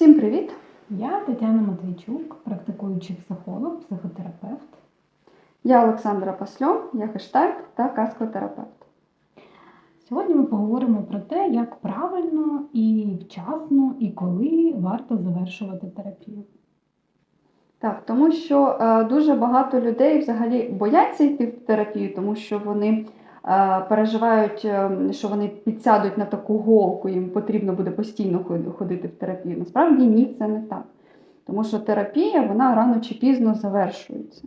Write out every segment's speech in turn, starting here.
Всім привіт! Я Тетяна Матвійчук, практикуючий психолог, психотерапевт. Я Олександра Пасльо, я гештальт та каскотерапевт. Сьогодні ми поговоримо про те, як правильно і вчасно, і коли варто завершувати терапію. Так, тому що е, дуже багато людей взагалі бояться йти в терапію, тому що вони переживають, е, що вони підсядуть на таку голку, їм потрібно буде постійно ходити в терапію. Насправді ні, це не так. Тому що терапія вона рано чи пізно завершується.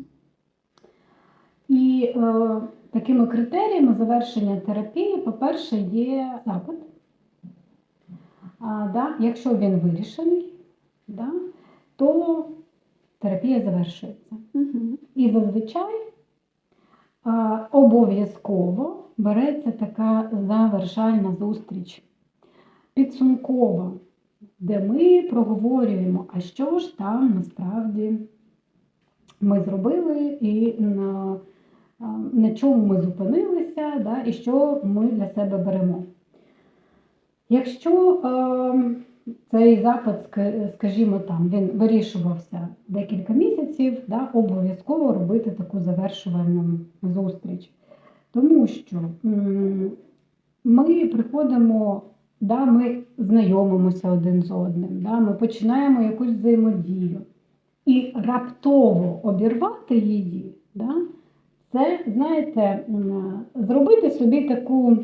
І е, такими критеріями завершення терапії, по-перше, є запит. А, да, якщо він вирішений, да, то терапія завершується. Угу. І зазвичай обов'язково береться така завершальна зустріч, підсумкова, де ми проговорюємо, а що ж там насправді ми зробили і на, на чому ми зупинилися, да, і що ми для себе беремо. Якщо е, цей запит, скажімо там, він вирішувався декілька місяців, да, обов'язково робити таку завершувальну зустріч. Тому що ми приходимо, да, ми знайомимося один з одним, да, ми починаємо якусь взаємодію. І раптово обірвати її, да, це, знаєте, зробити собі таку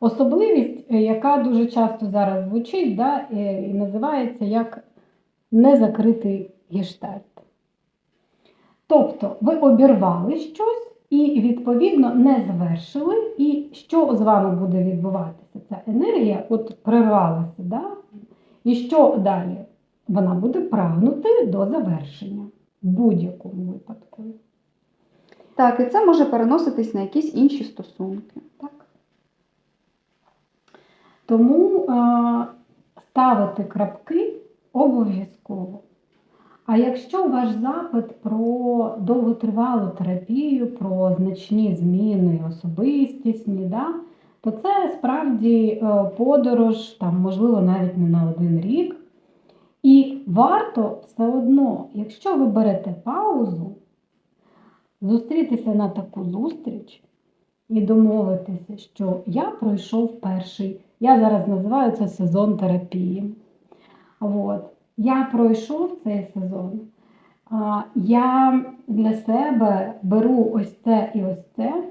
особливість, е, яка дуже часто зараз звучить, да, е, і називається як незакритий гештальт. Тобто ви обірвали щось і, відповідно, не завершили, і що з вами буде відбуватися? Ця енергія от прервалася, да? і що далі? Вона буде прагнути до завершення в будь-якому випадку. Так, і це може переноситись на якісь інші стосунки. Тому е, ставити крапки обов'язково. А якщо ваш запит про довготривалу терапію, про значні зміни особистісні, да, то це справді е, подорож, там, можливо, навіть не на один рік. І варто все одно, якщо ви берете паузу, зустрітися на таку зустріч і домовитися, що я пройшов перший, я зараз називаю це сезон терапії. От. Я пройшов цей сезон. Я для себе беру ось це і ось це.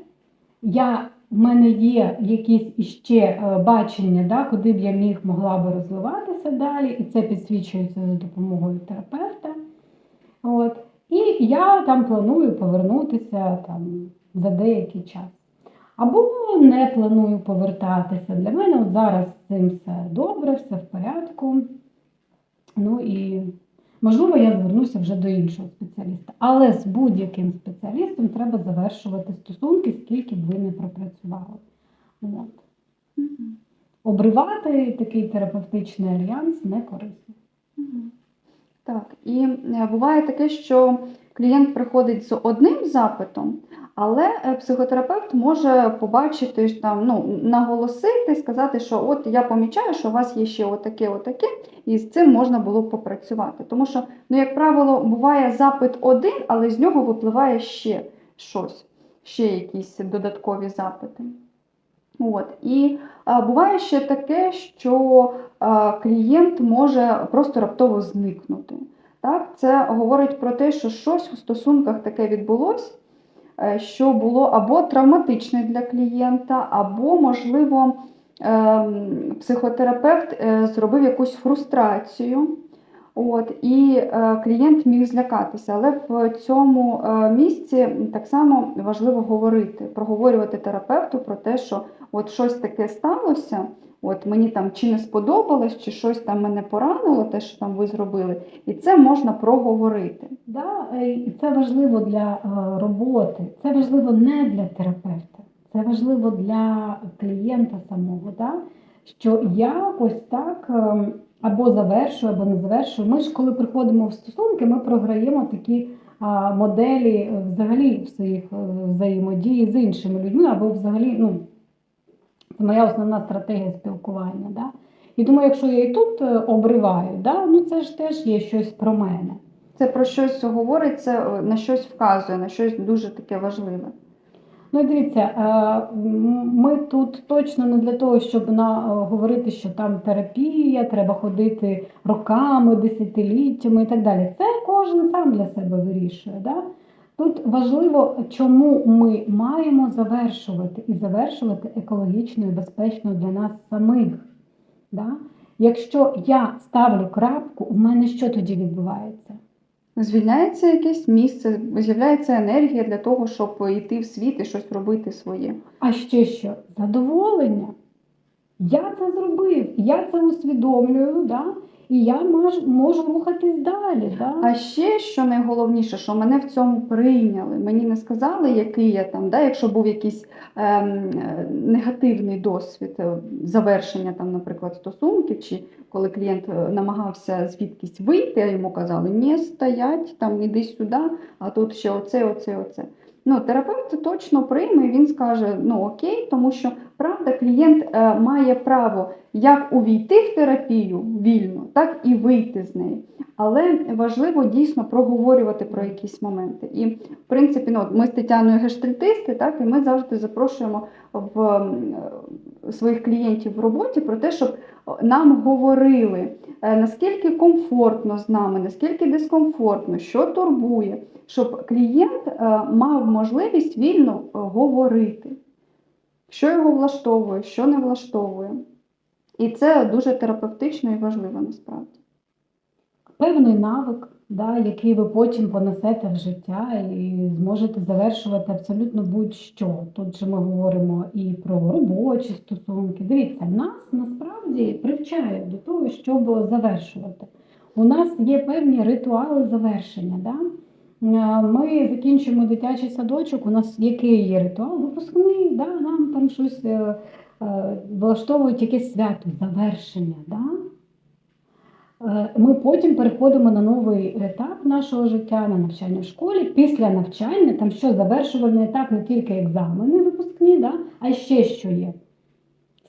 Я, в мене є якісь іще е, бачення, да, куди б я міг могла би розвиватися далі, і це підсвічується за допомогою терапевта. От. І я там планую повернутися там, за деякий час. Або не планую повертатися. Для мене от зараз з цим все добре, все в порядку. Ну і можливо, я звернуся вже до іншого спеціаліста. Але з будь-яким спеціалістом треба завершувати стосунки, скільки б ви не пропрацювали. От. Обривати такий терапевтичний альянс не корисно. Так, і е, буває таке, що клієнт приходить з одним запитом, але е, психотерапевт може побачити там, ну, наголосити, сказати, що от я помічаю, що у вас є ще отаке, отаке, і з цим можна було б попрацювати. Тому що, ну, як правило, буває запит один, але з нього випливає ще щось, ще якісь додаткові запити. От. І а, буває ще таке, що а, клієнт може просто раптово зникнути. Так? Це говорить про те, що щось у стосунках таке відбулося, е, що було або травматичне для клієнта, або, можливо, ем, психотерапевт е, зробив якусь фрустрацію. От, і е, клієнт міг злякатися, але в цьому е, місці так само важливо говорити, проговорювати терапевту про те, що от щось таке сталося, от мені там чи не сподобалось, чи щось там мене поранило, те, що там ви зробили, і це можна проговорити. Да, е, і це важливо для е, роботи, це важливо не для терапевта, це важливо для клієнта самого. Да? Що я ось так ем, або завершую, або не завершую. Ми ж, коли приходимо в стосунки, ми програємо такі моделі е, взагалі в своїх е, взаємодії з іншими людьми, або взагалі, ну, це моя основна стратегія спілкування. Да? І думаю, якщо я і тут е, обриваю, да, ну це ж теж є щось про мене. Це про щось говорить, це на щось вказує, на щось дуже таке важливе. Ну, дивіться, е, ми тут точно не для того, щоб на, е, говорити, що там терапія, треба ходити роками, десятиліттями і так далі. Це кожен сам для себе вирішує. Да? Тут важливо, чому ми маємо завершувати і завершувати екологічно і безпечно для нас самих. Да? Якщо я ставлю крапку, у мене що тоді відбувається? Звільняється якесь місце, з'являється енергія для того, щоб йти в світ і щось робити своє. А ще що? Задоволення. Я це зробив, я це усвідомлюю, да? І я мож, можу рухатись далі. Да? А ще що найголовніше, що мене в цьому прийняли. Мені не сказали, який я там, да, якщо був якийсь ем, негативний досвід е, завершення, там, наприклад, стосунків, чи коли клієнт е, намагався звідкись вийти, а йому казали, ні, стоять, там іди сюди, а тут ще оце, оце, оце. Ну, терапевт точно прийме, він скаже, ну окей, тому що правда, клієнт е, має право як увійти в терапію вільно, так і вийти з неї. Але важливо дійсно проговорювати про якісь моменти. І в принципі, ну, ми з Тетяною гештальтисти, так, і ми завжди запрошуємо в своїх клієнтів в роботі про те, щоб нам говорили, е, наскільки комфортно з нами, наскільки дискомфортно, що турбує, щоб клієнт е, мав можливість вільно е, говорити, що його влаштовує, що не влаштовує. І це дуже терапевтично і важливо насправді. Певний навик, да, який ви потім понесете в життя і зможете завершувати абсолютно будь-що. Тут же ми говоримо і про робочі стосунки. Дивіться, нас насправді привчають до того, щоб завершувати. У нас є певні ритуали завершення. Да? Е, Ми закінчуємо дитячий садочок. У нас який є ритуал? Випускний, да? нам там щось е, е, влаштовують якесь свято, завершення. Да? Е, Ми потім переходимо на новий етап нашого життя на навчання в школі. Після навчання там що завершувальний етап не тільки екзамени випускні, да? а ще що є.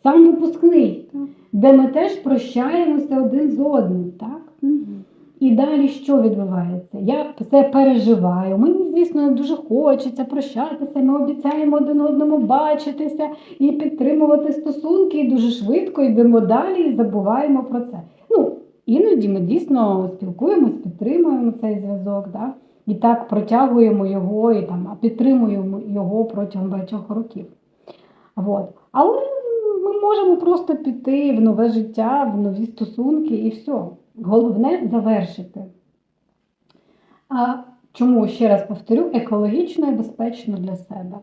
Сам випускний, Так. де ми теж прощаємося один з одним. Так? І далі що відбувається? Я це переживаю. Мені, звісно, дуже хочеться прощатися. Ми обіцяємо один одному бачитися і підтримувати стосунки. І дуже швидко йдемо далі і забуваємо про це. Ну, іноді ми дійсно спілкуємось, підтримуємо цей зв'язок, да? і так протягуємо його і там а підтримуємо його протягом багатьох років. От. Але ми можемо просто піти в нове життя, в нові стосунки і все. Головне завершити. А чому ще раз повторю, екологічно і безпечно для себе.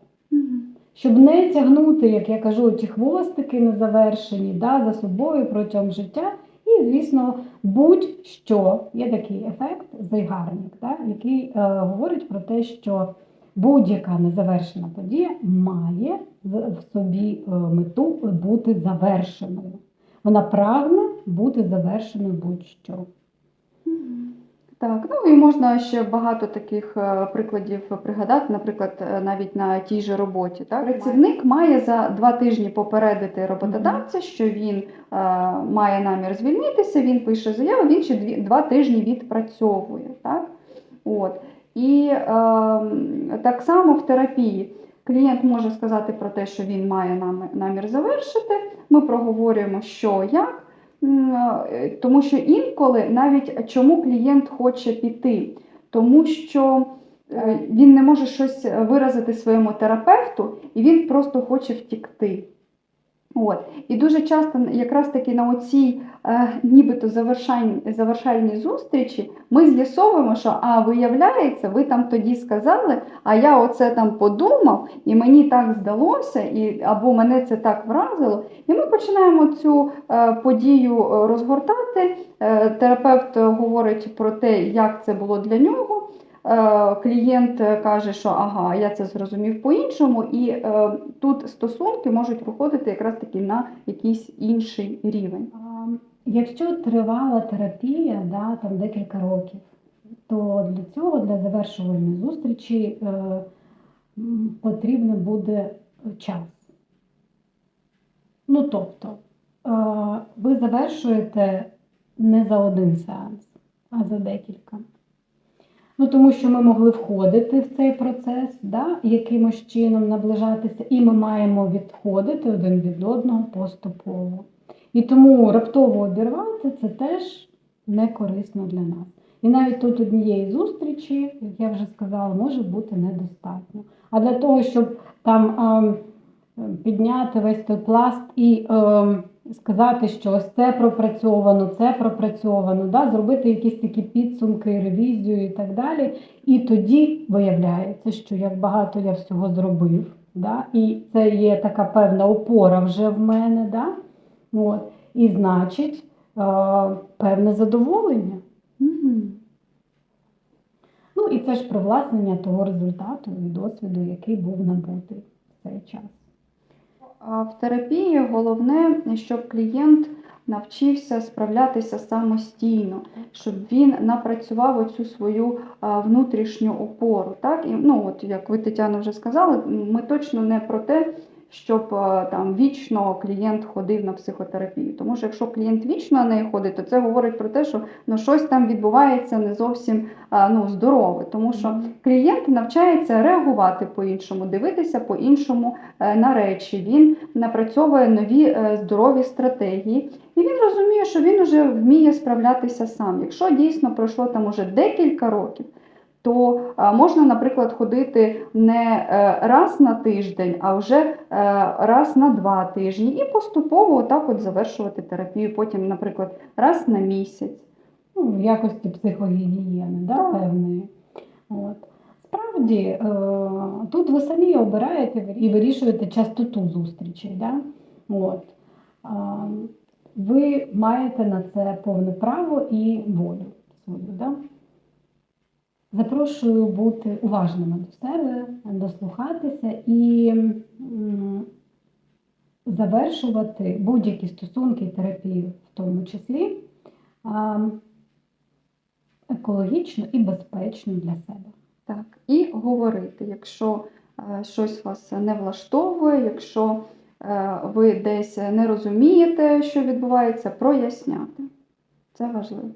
Щоб не тягнути, як я кажу, ті хвостики незавершені да, за собою протягом життя. І, звісно, будь-що є такий ефект зайгарник, так, який е, говорить про те, що будь-яка незавершена подія має в собі е, мету бути завершеною. Вона прагне бути завершеною будь-що. Так, ну і можна ще багато таких е, прикладів пригадати, наприклад, е, навіть на тій же роботі. Так? Працівник має за два тижні попередити роботодавця, що він е, має намір звільнитися, він пише заяву, він ще дві, два тижні відпрацьовує. Так? От. І е, так само в терапії клієнт може сказати про те, що він має намір, намір завершити. Ми проговорюємо, що як. Е, Тому що інколи навіть чому клієнт хоче піти, тому що е, він не може щось виразити своєму терапевту, і він просто хоче втікти. От. І дуже часто якраз таки на оцій е, нібито завершальній зустрічі ми з'ясовуємо, що а, виявляється, ви там тоді сказали, а я оце там подумав, і мені так здалося, і, або мене це так вразило. І ми починаємо цю е, подію е, розгортати. Е, терапевт говорить про те, як це було для нього. Е, Клієнт каже, що ага, я це зрозумів по-іншому, і е, тут стосунки можуть виходити якраз таки на якийсь інший рівень. Якщо тривала терапія, да, там декілька років, то для цього, для завершувальної зустрічі, е, потрібен буде час. Ну тобто, ви завершуєте не за один сеанс, а за декілька. Ну, тому що ми могли входити в цей процес, да, якимось чином наближатися, і ми маємо відходити один від одного поступово. І тому раптово обірвати це теж не корисно для нас. І навіть тут однієї зустрічі, як я вже сказала, може бути недостатньо. А для того, щоб там ем, підняти весь той пласт і ем, сказати, що ось це пропрацьовано, це пропрацьовано, да, зробити якісь такі підсумки, ревізію і так далі. І тоді виявляється, що як багато я всього зробив, да, і це є така певна опора вже в мене, да, от, і значить е, певне задоволення. Мгм. Ну і це ж привласнення того результату і досвіду, який був набутий в цей час. В терапії головне, щоб клієнт навчився справлятися самостійно, щоб він напрацював оцю свою внутрішню опору. Так? І, ну, от, як ви, Тетяна, вже сказали, ми точно не про те, щоб там вічно клієнт ходив на психотерапію. Тому що якщо клієнт вічно на неї ходить, то це говорить про те, що ну, щось там відбувається не зовсім ну, здорове. Тому що клієнт навчається реагувати по-іншому, дивитися по-іншому е, на речі. Він напрацьовує нові е, здорові стратегії, і він розуміє, що він вже вміє справлятися сам. Якщо дійсно пройшло там уже декілька років, то е, можна, наприклад, ходити не е, раз на тиждень, а вже е, раз на два тижні, і поступово отак от завершувати терапію. Потім, наприклад, раз на місяць. ну, в якості психогігієни, да, Так. певної. От. Справді, тут ви самі обираєте і вирішуєте частоту зустрічей. Да? От. Ви маєте на це повне право і волю свою. Да? Запрошую бути уважними до себе, дослухатися і завершувати будь-які стосунки і терапію в тому числі. екологічно і безпечно для себе. Так, і говорити, якщо е, щось вас не влаштовує, якщо е, ви десь не розумієте, що відбувається, проясняти. Це важливо.